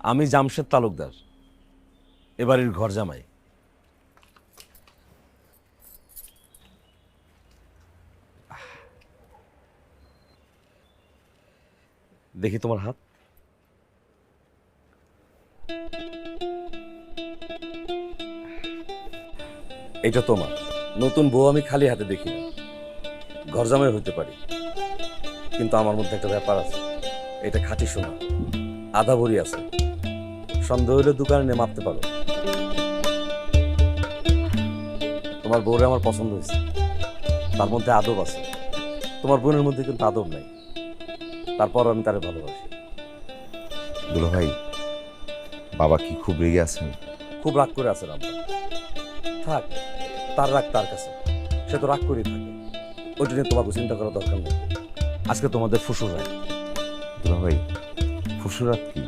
আমি জামশেদ তালুকদার এবাড়ির ঘর জামাই। দেখি তোমার হাত। এটা তোমার। নতুন বউ আমি খালি হাতে দেখি না। ঘর জামাই হইতে পারি। কিন্তু আমার মধ্যে একটা ব্যাপার আছে। এটা খাঁটি শোনা আধা ভরি আছে। সন্দেহ হলে দোকানে নিয়ে মাপতে পারো। তোমার বউরে আমার পছন্দ হয়েছে। তার মধ্যে আদব আছে। তোমার বোনের মধ্যে কিন্তু আদব নাই। তারপর আমি তারে ভালোবাসি। দুলো ভাই বাবা কি খুব রেগে আছেন? খুব রাগ করে আছে রাম্পা থাক তার রাগ তার কাছে। সে তো রাগ করেই থাকে। ওইটা নিয়ে তোমাকে চিন্তা করার দরকার নেই। আজকে তোমাদের ফুসুর রাগ। দুলো ভাই ফুসুরাত কি?